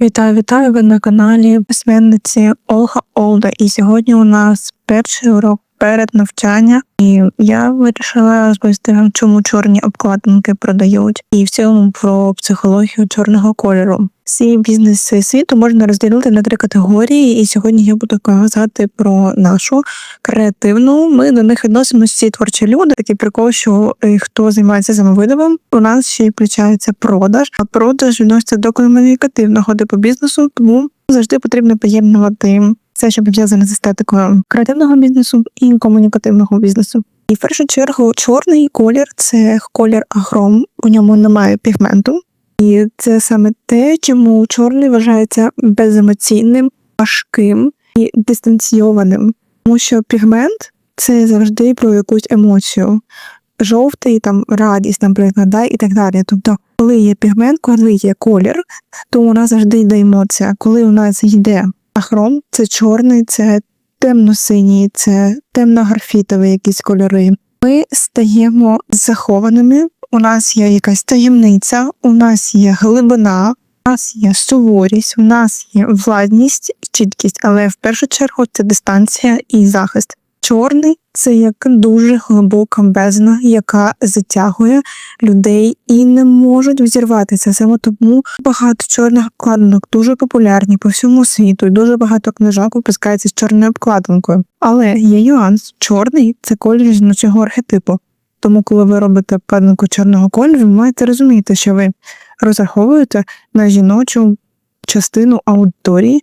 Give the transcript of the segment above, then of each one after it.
Вітаю, вітаю! Ви на каналі письменниці Олга Олда. І сьогодні у нас перший урок перед навчання, і я вирішила розповісти вам, чому чорні обкладинки продають, і в цілому про психологію чорного кольору. Всі бізнеси світу можна розділити на три категорії, і сьогодні я буду казати про нашу креативну. Ми до них відносимося всі творчі люди. Такий прикол, що е, хто займається самовидавом, у нас ще й включається продаж. А продаж відноситься до комунікативного типу бізнесу, тому завжди потрібно поєднувати все, що пов'язане з естетикою креативного бізнесу і комунікативного бізнесу. І в першу чергу чорний колір це колір агром, у ньому немає пігменту. І це саме те, чому чорний вважається беземоційним, важким і дистанційованим, тому що пігмент це завжди про якусь емоцію. Жовтий, там радість, наприклад, да, і так далі. Тобто, коли є пігмент, коли є колір, то у нас завжди йде емоція. Коли у нас йде ахром, це чорний, це темно-синій, це темно-графітові якісь кольори. Ми стаємо захованими у нас є якась таємниця, у нас є глибина, у нас є суворість, у нас є владність чіткість, але в першу чергу це дистанція і захист. Чорний це як дуже глибока бездна, яка затягує людей і не можуть взірватися. Саме тому багато чорних обкладинок дуже популярні по всьому світу, і дуже багато книжок випускається з чорною обкладинкою. Але є нюанс: чорний це колір жіночого архетипу. Тому, коли ви робите обкладинку чорного кольору, ви маєте розуміти, що ви розраховуєте на жіночу частину аудиторії,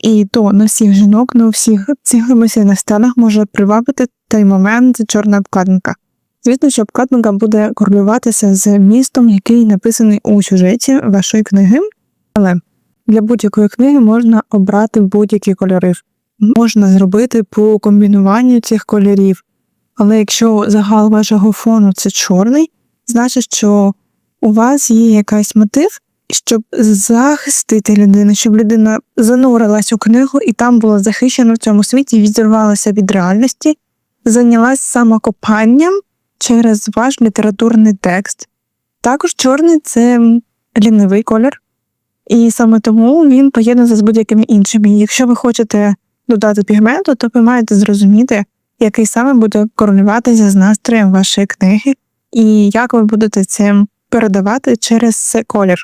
і то на всіх жінок, на всіх цих емоційних станах може привабити той момент чорна обкладинка. Звісно, що обкладинка буде корелюватися з містом, який написаний у сюжеті вашої книги, але для будь-якої книги можна обрати будь-які кольори. Можна зробити по комбінуванню цих кольорів. Але якщо загал вашого фону це чорний, значить, що у вас є якась мотив, щоб захистити людину, щоб людина занурилась у книгу і там була захищена в цьому світі, відірвалася від реальності, зайнялась самокопанням через ваш літературний текст. Також чорний це лінивий колір, і саме тому він поєднується з будь-якими іншими. Якщо ви хочете додати пігменту, то ви маєте зрозуміти який саме буде корелюватися з настроєм вашої книги, і як ви будете це передавати через колір.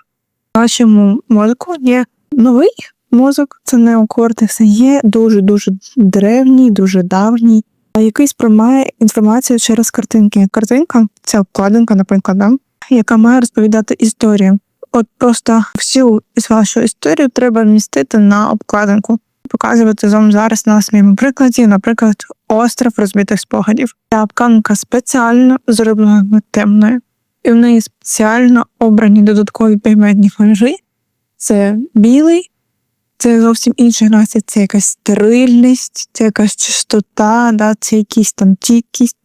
В вашому мозку є новий мозок, це неокортекс, є дуже-дуже древній, дуже давній, який сприймає інформацію через картинки. Картинка це обкладинка, наприклад, да? яка має розповідати історію. От просто всю вашу історію треба вмістити на обкладинку показувати вам зараз на своєму прикладі, наприклад, остров розбитих спогадів. Ця обкладинка спеціально зроблена темною, і в неї спеціально обрані додаткові пігментні кольори. Це білий, це зовсім інший настрій, це якась стерильність, це якась чистота, да, це якісь там тікість.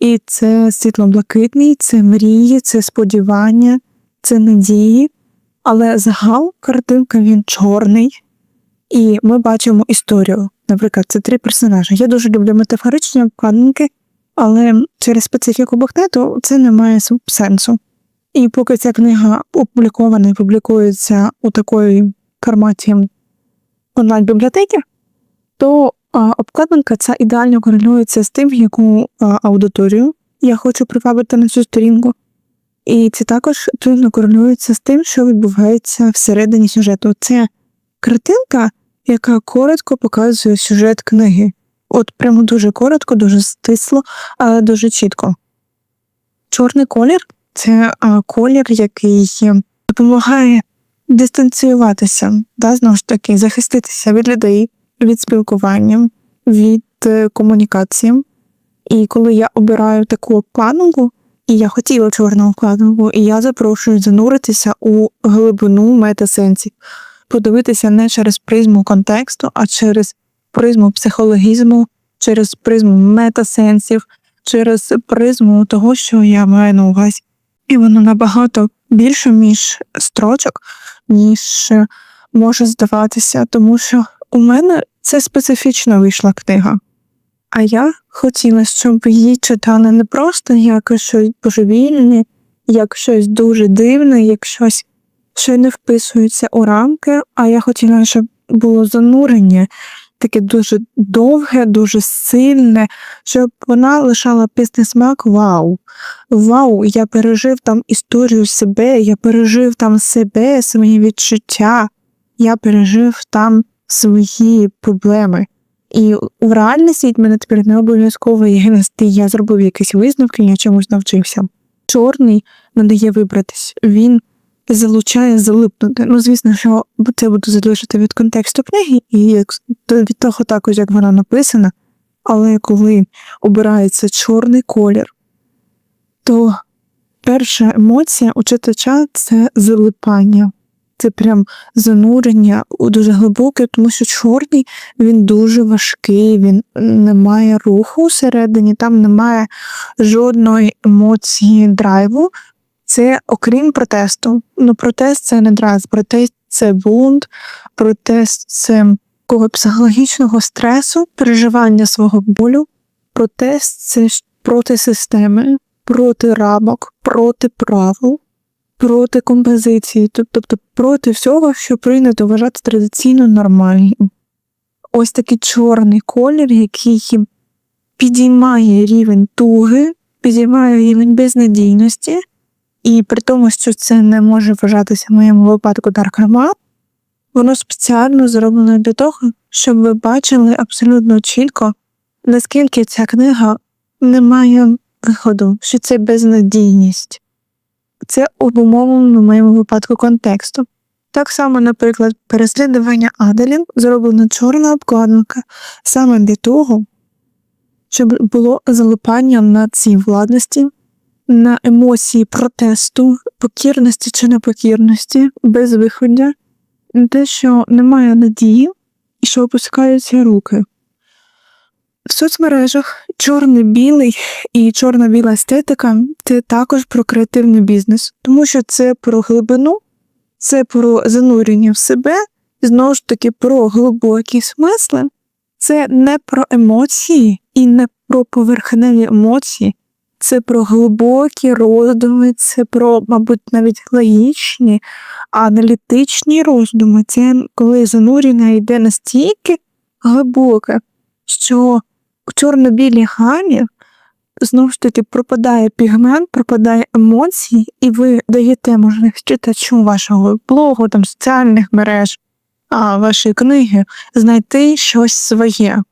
І це світло-блакитний, це мрії, це сподівання, це надії. Але загал картинка він чорний, і ми бачимо історію. Наприклад, це три персонажі. Я дуже люблю метафоричні обкладинки, але через специфіку бахнету це не має сенсу. І поки ця книга опублікована і публікується у такої форматі онлайн-бібліотеки, то обкладинка ця ідеально корелюється з тим, яку аудиторію я хочу привабити на цю сторінку. І це також трудно корелюється з тим, що відбувається всередині сюжету. Це картинка, яка коротко показує сюжет книги. От прямо дуже коротко, дуже стисло, але дуже чітко. Чорний колір це колір, який допомагає дистанціюватися, да, знову ж таки, захиститися від людей, від спілкування, від е, комунікації. І коли я обираю таку обкладинку, і я хотіла чорну обкладинку, і я запрошую зануритися у глибину метасенсів подивитися не через призму контексту, а через призму психологізму, через призму метасенсів, через призму того, що я маю на увазі. І воно набагато більше між строчок, ніж може здаватися, тому що у мене це специфічно вийшла книга. А я хотіла, щоб її читали не просто як щось божевільне, як щось дуже дивне, як щось що не вписуються у рамки, а я хотіла, щоб було занурення таке дуже довге, дуже сильне, щоб вона лишала пісний смак вау. Вау, я пережив там історію себе, я пережив там себе, свої відчуття, я пережив там свої проблеми. І в реальний світ мене тепер не обов'язково є нести, я зробив якісь висновки, я чомусь навчився. Чорний не дає вибратись. Він залучає залипнути. Ну, звісно, що це буде залежати від контексту книги і від того також, як вона написана. Але коли обирається чорний колір, то перша емоція у читача це залипання. Це прям занурення дуже глибоке, тому що чорний він дуже важкий, він не має руху всередині, там немає жодної емоції драйву. Це окрім протесту. Ну, протест це не драйв, протест це бунт, протест це такого психологічного стресу, переживання свого болю. Протест це проти системи, проти рамок, проти правил, проти композиції, тобто проти всього, що прийнято вважати традиційно нормальним. Ось такий чорний колір, який підіймає рівень туги, підіймає рівень безнадійності, і при тому, що це не може вважатися в моєму випадку даркрома, воно спеціально зроблено для того, щоб ви бачили абсолютно чітко, наскільки ця книга не має виходу, що це безнадійність. Це обумовлено в моєму випадку контексту. Так само, наприклад, переслідування Аделін зроблена чорна обкладинка саме для того, щоб було залипання на цій владності, на емоції протесту, покірності чи непокірності, безвиходя, на те, що немає надії і що опускаються руки. В соцмережах чорно-білий і чорно-біла естетика це також про креативний бізнес, тому що це про глибину, це про занурення в себе, знову ж таки про глибокі смисли. Це не про емоції і не про поверхневі емоції, це про глибокі роздуми, це про, мабуть, навіть логічні, аналітичні роздуми. Це коли занурення йде настільки глибоке, що у чорно-білій гамі знову ж таки пропадає пігмент, пропадає емоції, і ви даєте можливість читачу вашого блогу, там соціальних мереж, а, вашої книги знайти щось своє.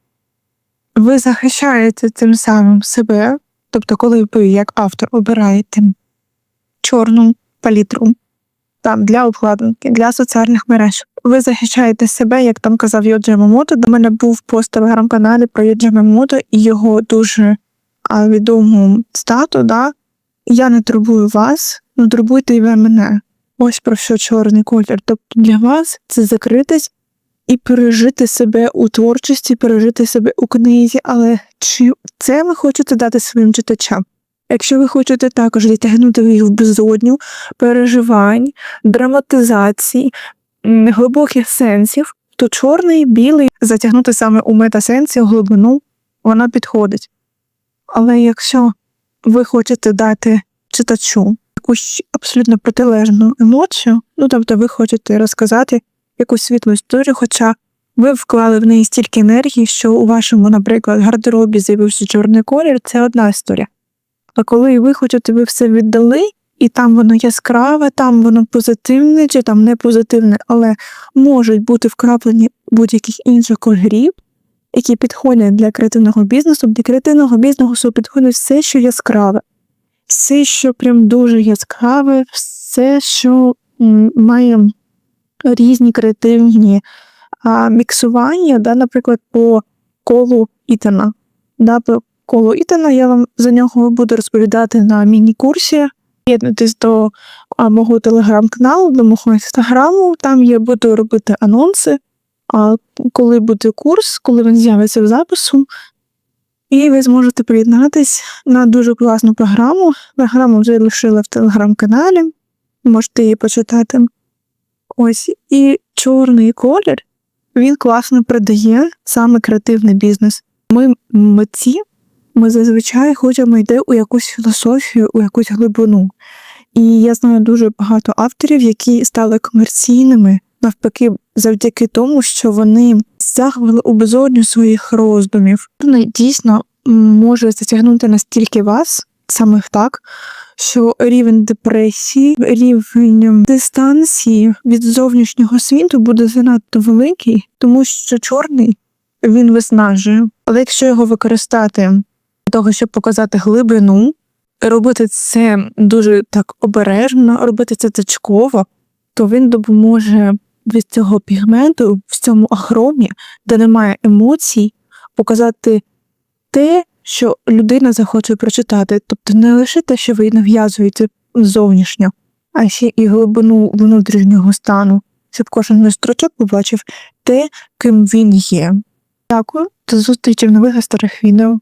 Ви захищаєте тим самим себе, тобто, коли ви, як автор, обираєте чорну палітру там для обкладинки, для соціальних мереж. Ви захищаєте себе, як там казав Йоджі Мамото. До мене був пост в телеграм-каналі про Йоджі Мамото і його дуже відому стату. Да? Я не турбую вас, ну турбуйте і ви мене. Ось про що чорний колір. Тобто для вас це закритись і пережити себе у творчості, пережити себе у книзі. Але чи це ви хочете дати своїм читачам? Якщо ви хочете також затягнути їх в безодню переживань, драматизацій, глибоких сенсів, то чорний, білий затягнути саме у метасенсі, у глибину, вона підходить. Але якщо ви хочете дати читачу якусь абсолютно протилежну емоцію, ну тобто ви хочете розказати якусь світлу історію, хоча ви вклали в неї стільки енергії, що у вашому, наприклад, гардеробі з'явився чорний колір, це одна історія. А коли ви хочете, ви все віддали, і там воно яскраве, там воно позитивне чи там не позитивне, але можуть бути вкраплені будь-яких інших кольорів, які підходять для креативного бізнесу. Для креативного бізнесу підходить все, що яскраве, все, що прям дуже яскраве, все, що має різні креативні а, міксування, да, наприклад, по колу Ітана. Да, по колу Ітана я вам за нього буду розповідати на міні-курсі. Єднуйтесь до а, мого телеграм-каналу, до мого інстаграму. Там я буду робити анонси. А коли буде курс, коли він з'явиться в запису, і ви зможете приєднатись на дуже класну програму. Програму вже лишила в телеграм-каналі, можете її почитати. Ось і чорний колір він класно продає саме креативний бізнес. Ми митці, ми зазвичай хочемо йти у якусь філософію, у якусь глибину. І я знаю дуже багато авторів, які стали комерційними навпаки, завдяки тому, що вони загвали у безодню своїх роздумів. Дійсно може затягнути настільки вас, саме так, що рівень депресії, рівень дистанції від зовнішнього світу буде занадто великий, тому що чорний він виснажує. Але якщо його використати для того, щоб показати глибину, робити це дуже так обережно, робити це точково, то він допоможе від цього пігменту в цьому ахромі, де немає емоцій, показати те, що людина захоче прочитати. Тобто не лише те, що ви нав'язуєте зовнішньо, а ще і глибину внутрішнього стану, щоб кожен строчок побачив те, ким він є. Дякую, до зустрічі в нових та старих відео.